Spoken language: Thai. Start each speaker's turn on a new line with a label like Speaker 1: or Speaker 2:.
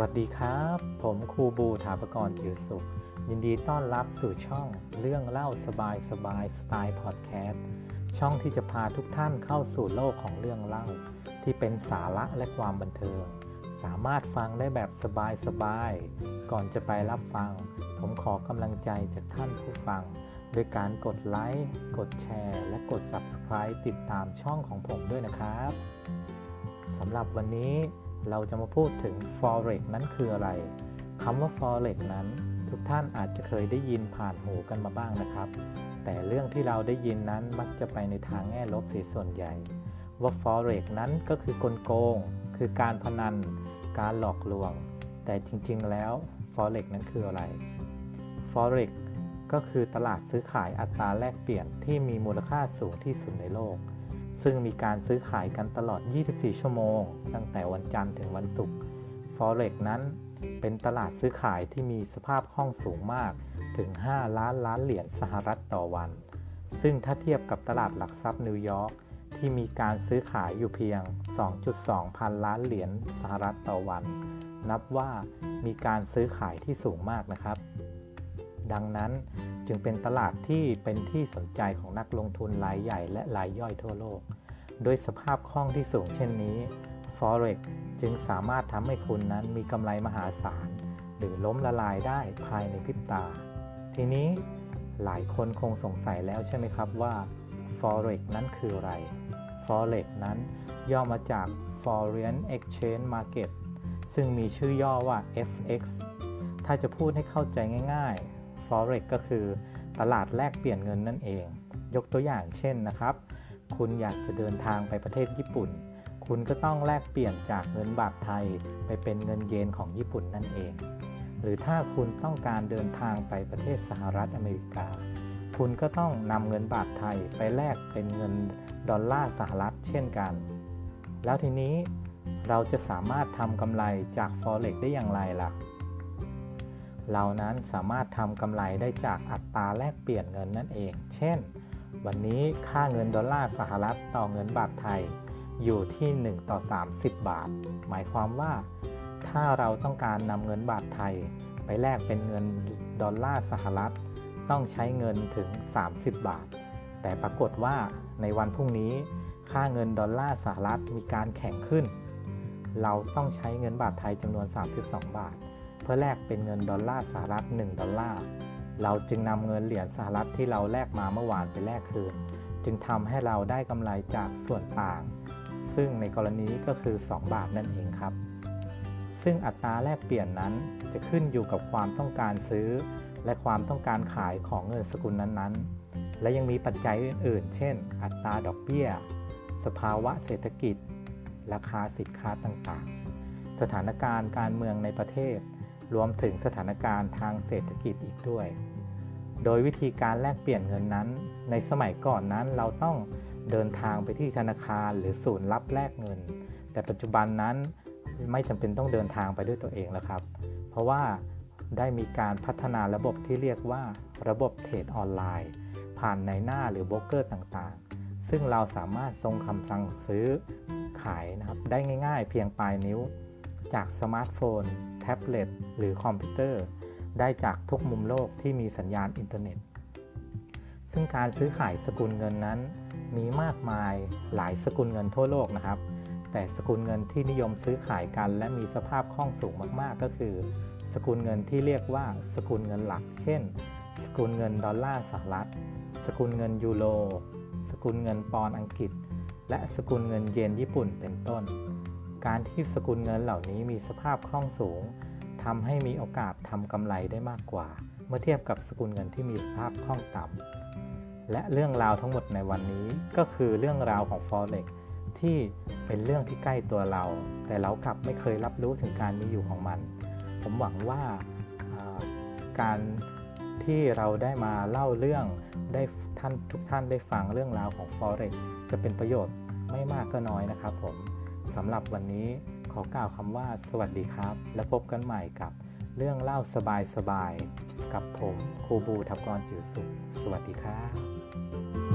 Speaker 1: วัสดีครับ ผมครูบูถาปกรณ์จิวสุข ยินดีต้อนรับสู่ช่องเรื่องเล่าสบายสบายสไตล์พอดแคสต์ช่องที่จะพาทุกท่านเข้าสู่โลกของเรื่องเล่า ที่เป็นสาระและความบันเทิง สามารถฟังได้แบบสบายสบายก่อนจะไปรับฟัง ผมขอกำลังใจจากท่านผู้ฟัง โดยการกดไลค์กดแชร์ และกด Subscribe ติดตามช่องของผมด้วยนะครับสำหรับวันนี้ เราจะมาพูดถึง forex นั้นคืออะไรคำว่า forex นั้น ทุกท่านอาจจะเคยได้ยินผ่านหูกันมาบ้างนะครับ แต่เรื่องที่เราได้ยินนั้นมักจะไปในทางแง่ลบเสียส่วนใหญ่ ว่า forex นั้นก็คือกลโกง คือการพนัน การหลอกลวง แต่จริงๆแล้ว forex นั้นคืออะไร forex ก็คือตลาดซื้อขายอัตราแลกเปลี่ยนที่มีมูลค่าสูงที่สุดในโลก ซึ่งมีการซื้อขายกันตลอด 24 ชั่วโมง ตั้งแต่วันจันทร์ถึงวันศุกร์ Forex นั้นเป็นตลาดซื้อขายที่มีสภาพคล่องสูงมากถึง 5 ล้านล้านเหรียญสหรัฐต่อวัน ซึ่งถ้าเทียบกับตลาดหลักทรัพย์นิวยอร์กที่มีการซื้อขายอยู่เพียง 2.2 พันล้านเหรียญสหรัฐต่อวัน นับว่ามีการซื้อขายที่สูงมากนะครับ ดังนั้น จึงเป็นตลาดที่เป็นที่สนใจของนักลงทุนรายใหญ่และรายย่อยทั่วโลกโดยสภาพคล่องที่สูงเช่นนี้ Forex จึงสามารถทำให้คุณนั้นมีกำไรมหาศาล หรือล้มละลายได้ภายในพริบตา ทีนี้หลายคนคงสงสัยแล้วใช่ไหมครับว่า Forex นั้นคืออะไร Forex นั้นย่อมาจาก Foreign Exchange Market ซึ่งมีชื่อย่อว่า FX ถ้าจะพูดให้เข้าใจง่าย Forex ก็คือตลาดแลกเปลี่ยนเงินนั่นเอง ยกตัวอย่างเช่นนะครับ คุณอยากจะเดินทางไปประเทศญี่ปุ่น คุณก็ต้องแลกเปลี่ยนจากเงินบาทไทยไปเป็นเงินเยนของญี่ปุ่นนั่นเอง หรือถ้าคุณต้องการเดินทางไปประเทศสหรัฐอเมริกา คุณก็ต้องนำเงินบาทไทยไปแลกเป็นเงินดอลลาร์สหรัฐเช่นกัน แล้วทีนี้เราจะสามารถทำกำไรจาก Forex ได้อย่างไรล่ะ เรานั้นสามารถทำกำไรได้จากอัตราแลกเปลี่ยนเงินนั่นเอง เช่น วันนี้ค่าเงินดอลลาร์สหรัฐต่อเงินบาทไทย อยู่ที่ 1 ต่อ 30 บาท หมายความว่า ถ้าเราต้องการนำเงินบาทไทย ไปแลกเป็นเงินดอลลาร์สหรัฐ ต้องใช้เงินถึง 30 บาท แต่ปรากฏว่าในวันพรุ่งนี้ ค่าเงินดอลลาร์สหรัฐมีการแข็งขึ้น เราต้องใช้เงินบาทไทยจำนวน 32 บาท พื่อแลกเป็นเงินดอลลาร์สหรัฐ 1 ดอลลาร์ เราจึงนำเงินเหรียญสหรัฐที่เราแลกมาเมื่อวานไปแลกคืน จึงทำให้เราได้กำไรจากส่วนต่าง ซึ่งในกรณีก็คือ 2 บาทนั่นเองครับ ซึ่งอัตราแลกเปลี่ยนนั้นจะขึ้นอยู่กับความต้องการซื้อ และความต้องการขายของเงินสกุลนั้นๆ และยังมีปัจจัยอื่นๆ เช่น อัตราดอกเบี้ย สภาวะเศรษฐกิจ ราคาสินค้าต่างๆ สถานการณ์การเมืองในประเทศ รวมถึงสถานการณ์ทางเศรษฐกิจอีกด้วย โดยวิธีการแลกเปลี่ยนเงินนั้น ในสมัยก่อนนั้นเราต้องเดินทางไปที่ธนาคารหรือศูนย์รับแลกเงิน แต่ปัจจุบันนั้นไม่จำเป็นต้องเดินทางไปด้วยตัวเองแล้วครับ เพราะว่าได้มีการพัฒนาระบบที่เรียกว่าระบบเทรดออนไลน์ ผ่านในหน้าหรือโบรกเกอร์ต่างๆ ซึ่งเราสามารถส่งคำสั่งซื้อขายนะครับได้ง่าย ๆ เพียงปลายนิ้ว จากสมาร์ทโฟน แท็บเล็ต หรือคอมพิวเตอร์ ได้จากทุกมุมโลกที่มีสัญญาณอินเทอร์เน็ต ซึ่งการซื้อขายสกุลเงินนั้น มีมากมายหลายสกุลเงินทั่วโลกนะครับ แต่สกุลเงินที่นิยมซื้อขายกัน และมีสภาพคล่องสูงมาก ๆ ก็คือ สกุลเงินที่เรียกว่าสกุลเงินหลัก เช่น สกุลเงินดอลลาร์สหรัฐ สกุลเงินยูโร สกุลเงินปอนด์อังกฤษ และสกุลเงินเยนญี่ปุ่นเป็นต้น การที่สกุลเงินเหล่านี้มีสภาพคล่องสูงทำให้มีโอกาสทำกำไรได้มากกว่า เมื่อเทียบกับสกุลเงินที่มีสภาพคล่องต่ำและเรื่องราวทั้งหมดในวันนี้ก็คือเรื่องราวของ Forex ที่เป็นเรื่องที่ใกล้ตัวเรา แต่เรากลับไม่เคยรับรู้ถึงการมีอยู่ของมัน ผมหวังว่าการที่เราได้มาเล่าเรื่องได้ท่านทุกท่านได้ฟังเรื่องราวของ Forex จะเป็นประโยชน์ไม่มากก็น้อยนะครับผม สำหรับวันนี้ขอกล่าวคำว่าสวัสดีครับ และพบกันใหม่กับเรื่องเล่าสบายๆกับผมครูบูทับกรจิ๋วสุข สวัสดีครับ